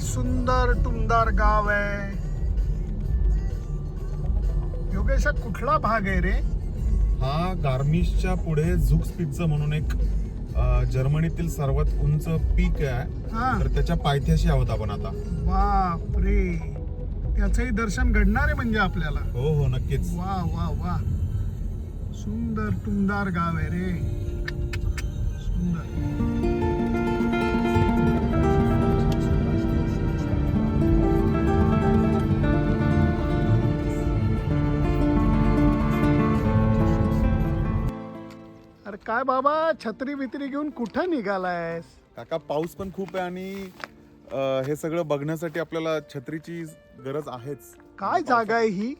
सुंदर टुमदार गाव आहे. योगेश कुठला भाग आहे रे? हा गार्मिशच्या पुढे झुकस्पिझ्झ म्हणून एक जर्मनीतील सर्वात उंच पीक आहे. हा. तर त्याच्या पायथ्याशी आहोत आपण आता. बाप रे त्याचही दर्शन घडणार आहे म्हणजे आपल्याला. हो हो नक्कीच. वा वा वा. सुंदर टुमदार गाव आहे रे. सुंदर. काय बाबा छत्री बित्री घेऊन कुठं निघालायस? काका पाऊस पण खूप आहे आणि अ, हे सगळं बघण्यासाठी आपल्याला छत्रीची गरज आहेच. काय जागा आहे ही?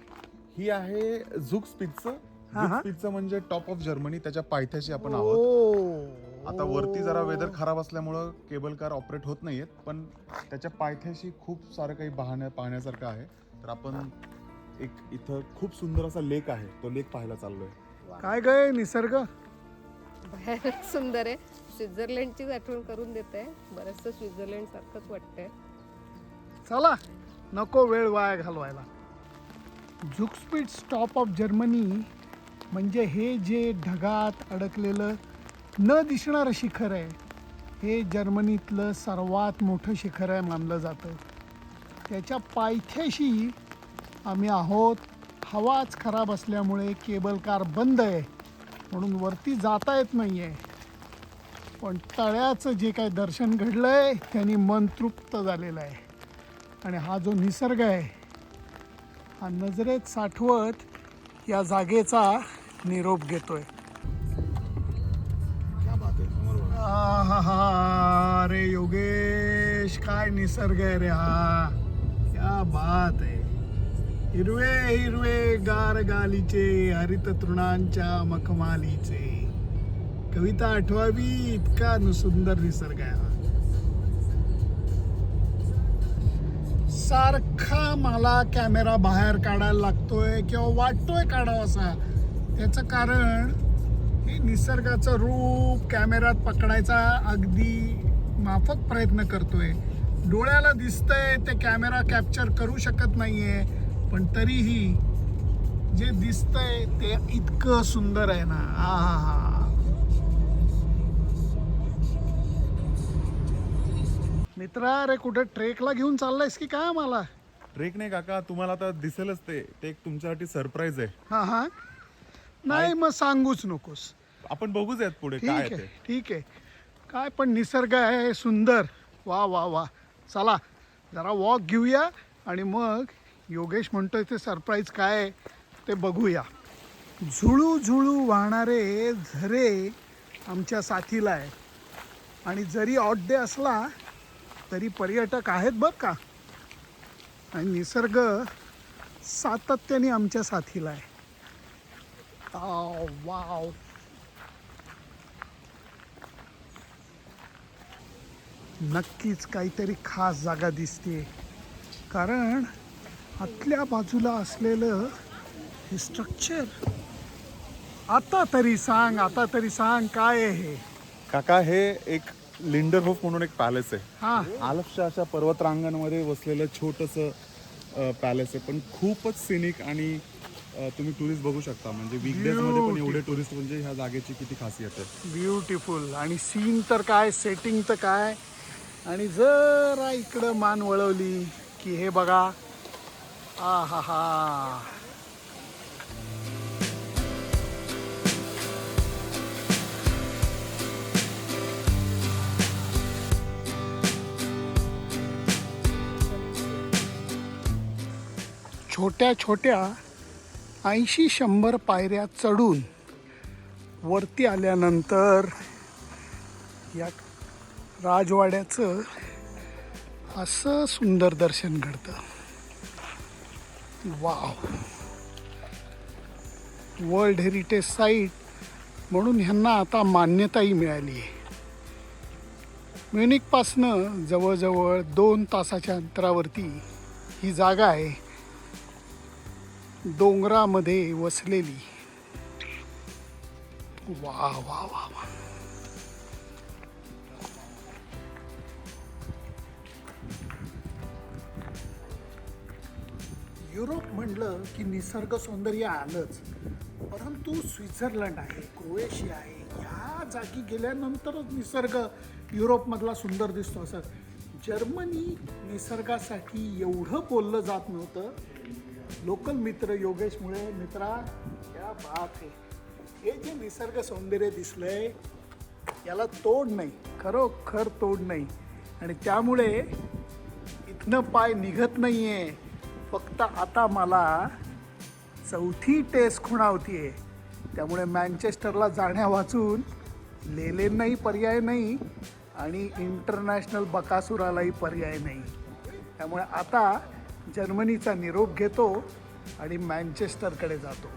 ही आहे झुक्स पिझ्झा हा, हा. म्हणजे टॉप ऑफ जर्मनी त्याच्या पायथ्याशी आपण आहोत. ओ. आता वरती जरा वेदर खराब असल्यामुळं केबल कार ऑपरेट होत नाहीयेत पण त्याच्या पायथ्याशी खूप सारं काही पाहण्या पाहण्यासारखं आहे. तर आपण एक इथं खूप सुंदर असा लेक आहे तो लेक पाहायला चाललोय. काय गय निसर्ग? भयानक सुंदर आहे. स्वित्झर्लंडचीच आठवण करून देत आहे बरंचसं स्वित्झर्लंड सारखंच वाटतंय. चला नको वेळ वाया घालवायला. झुकस्पीड स्टॉप ऑफ जर्मनी म्हणजे हे जे ढगात अडकलेलं न दिसणारं शिखर आहे हे जर्मनीतलं सर्वात मोठं शिखर आहे मानलं जातं. त्याच्या पायथ्याशी आम्ही आहोत. हवाच खराब असल्यामुळे केबल कार बंद आहे. म्हणून वरती जाता येत नाही आहे पण तळ्याचं जे काही दर्शन घडलंय त्यांनी मन तृप्त झालेलं आहे. आणि हा जो निसर्ग आहे हा नजरेत साठवत या जागेचा निरोप घेतोय. आहाहा, अरे योगेश काय निसर्ग आहे रे हा. क्या बात आहे. हिरवे हिरवे गार गालीचे हरित तृणांच्या मखमालीचे. कविता आठवावी इतका न- सुंदर निसर्ग आहे सारखा मला कॅमेरा बाहेर काढायला लागतोय किंवा वाटतोय काढावासा त्याचं कारण हे निसर्गाचं रूप कॅमेऱ्यात पकडायचा अगदी माफक प्रयत्न करतोय. डोळ्याला दिसतंय ते कॅमेरा कॅप्चर करू शकत नाहीये. पण तरीही जे दिसतंय ते इतकं सुंदर आहे ना. आ हा हा. मित्रा अरे कुठे ट्रेकला घेऊन चाललायस की काय मला ट्रेक नाही काका तुम्हाला आता दिसेलच ते. ते एक तुमच्यासाठी सरप्राईज आहे. हा हा. नाही मग सांगूच नकोस. आपण बघूच यात पुढे ठीक काय आहे आहे ते. ठीक आहे. काय पण निसर्ग आहे सुंदर. वा वा वा. चला जरा वॉक घेऊया आणि मग योगेश म्हणतोय ते सरप्राईज काय ते बघूया. झुळू झुळू वाहणारे झरे आमच्या साथीला आहे आणि जरी ऑट डे असला तरी पर्यटक आहेत बघ का? आणि निसर्ग सातत्याने आमच्या साथीला आहे. वाव. नक्कीच काहीतरी खास जागा दिसते कारण आतल्या बाजूला असलेलं हे स्ट्रक्चर आता तरी सांग आता तरी सांग काय आहे हे? काका हे एक लिंडरहोफ म्हणून एक पॅलेस आहे. हा. आलपच्या अशा पर्वतरांगांमध्ये वसलेलं छोटंसं पॅलेस आहे. पण खूपच सिनिक आणि अ, तुम्ही टुरिस्ट बघू शकता. म्हणजे वीकडेजमध्ये पण एवढे टुरिस्ट म्हणजे ह्या जागेची किती खासियत आहे. ब्युटिफुल आणि सीन तर काय सेटिंग तर काय? आणि जरा इकडं मान वळवली की हे बघा आ हा हा छोट्या छोट्या ऐंशी शंभर पायऱ्या चढून वरती आल्यानंतर या राजवाड्याचं असं सुंदर दर्शन घडतं. वाव. वर्ल्ड हेरिटेज साईट म्हणून ह्यांना आता मान्यताही मिळाली आहे. म्युनिकपासनं जवळजवळ दोन तासाच्या अंतरावरती ही जागा आहे. डोंगरामध्ये वसलेली. वा वा वा वा युरोप म्हणलं की निसर्ग सौंदर्य आलंच. परंतु स्वित्झर्लंड आहे क्रोएशिया आहे ह्या जागी गेल्यानंतरच निसर्ग युरोपमधला सुंदर दिसतो असं. जर्मनी निसर्गासाठी एवढं बोललं जात नव्हतं. लोकल मित्र योगेशमुळे मित्रा या बात आहे हे जे निसर्ग सौंदर्य दिसलंय याला तोड नाही खरोखर तोड नाही. आणि त्यामुळे इथनं पाय निघत नाही आहे फक्त आता मला चौथी टेस्ट खुणावतीये त्यामुळे मँचेस्टरला जाण्या वाचून लेलेंनाही पर्याय नाही आणि इंटरनॅशनल बकासुरालाही पर्याय नाही. त्यामुळे आता जर्मनीचा निरोप घेतो आणि मँचेस्टरकडे जातो.